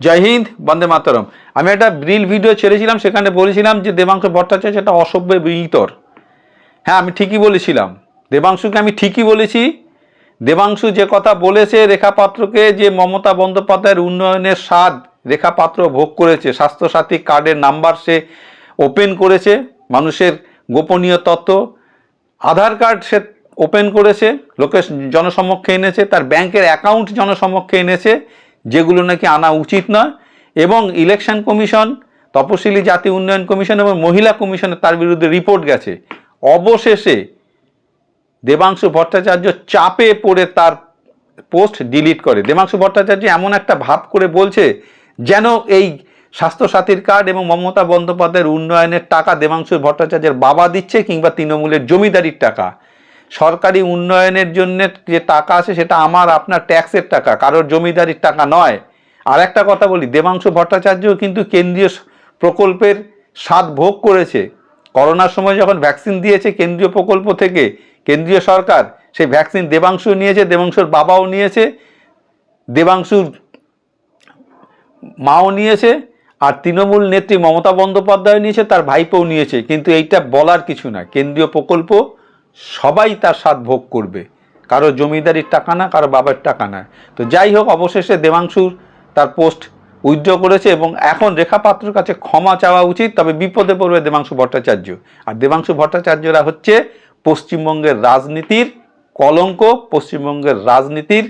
জয় হিন্দ, বন্দে মাতরম। আমি একটা ব্রিল ভিডিও ছেড়েছিলাম, সেখানে বলেছিলাম যে দেবাংশ ভট্টাচার্য একটা অসভ্য বিতর হ্যাঁ আমি ঠিকই বলেছিলাম। দেবাংশুকে আমি ঠিকই বলেছি। দেবাংশু যে কথা বলেছে রেখা পাত্রকে যে মমতা বন্দ্যোপাধ্যায়ের উন্নয়নের স্বাদ রেখা পাত্র ভোগ করেছে, স্বাস্থ্যসাথী কার্ডের নাম্বার সে ওপেন করেছে, মানুষের গোপনীয় তত্ত্ব। আধার কার্ড সে ওপেন করেছে, লোকের জনসমক্ষে এনেছে, তার ব্যাংকের অ্যাকাউন্ট জনসমক্ষে এনেছে। যেগুলো নাকি আনা উচিত নয়। এবং ইলেকশন কমিশন তপশিলি জাতি উন্নয়ন কমিশন এবং মহিলা কমিশনে তার বিরুদ্ধে রিপোর্ট গেছে। অবশেষে দেবাংশু ভট্টাচার্য চাপে পড়ে তার পোস্ট ডিলিট করে। দেবাংশু ভট্টাচার্য এমন একটা ভাব করে বলছে যেন এই স্বাস্থ্যসাথীর কার্ড এবং মমতা বন্দ্যোপাধ্যায়ের উন্নয়নের টাকা দেবাংশু ভট্টাচার্যের বাবা দিচ্ছে কিংবা তৃণমূলের জমিদারির টাকা। সরকারি উন্নয়নের জন্য যে টাকা আছে সেটা আমার, আপনার ট্যাক্সের টাকা, কারোর জমিদারির টাকা নয়। আর একটা কথা বলি, দেবাংশু ভট্টাচার্য কিন্তু কেন্দ্রীয় প্রকল্পের স্বাদ ভোগ করেছে। করোনার সময় যখন ভ্যাকসিন দিয়েছে কেন্দ্রীয় প্রকল্প থেকে কেন্দ্রীয় সরকার, সেই ভ্যাকসিন দেবাংশু নিয়েছে, দেবাংশুর বাবাও নিয়েছে, দেবাংশুর মাও নিয়েছে, আর তৃণমূল নেত্রী মমতা বন্দ্যোপাধ্যায় নিয়েছে, তার ভাইপোও নিয়েছে। কিন্তু এইটা বলার কিছু না। কেন্দ্রীয় প্রকল্প সবাই তার স্বাদ ভোগ করবে। কারও জমিদারির টাকা না, কারও বাবার টাকা না। তো যাই হোক, অবশেষে দেবাংশুর তার পোস্ট উইথড্র করেছে এবং এখন রেখা পাত্রর কাছে ক্ষমা চাওয়া উচিত। তবে বিপদে পড়বে দেবাংশু ভট্টাচার্য। আর দেবাংশু ভট্টাচার্যরা হচ্ছে পশ্চিমবঙ্গের রাজনীতির কলঙ্ক, পশ্চিমবঙ্গের রাজনীতির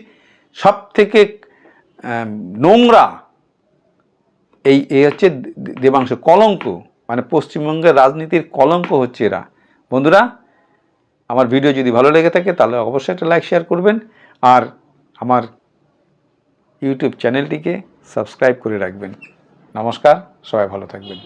সব থেকে নোংরা এই এ হচ্ছে দেবাংশ। কলঙ্ক মানে পশ্চিমবঙ্গের রাজনীতির কলঙ্ক হচ্ছে এরা। বন্ধুরা আমার ভিডিও যদি ভালো লেগে থাকে তাহলে অবশ্যই একটা লাইক শেয়ার করবেন। আর আমার ইউটিউব চ্যানেলটিকে সাবস্ক্রাইব করে রাখবেন। নমস্কার, সবাই ভালো থাকবেন।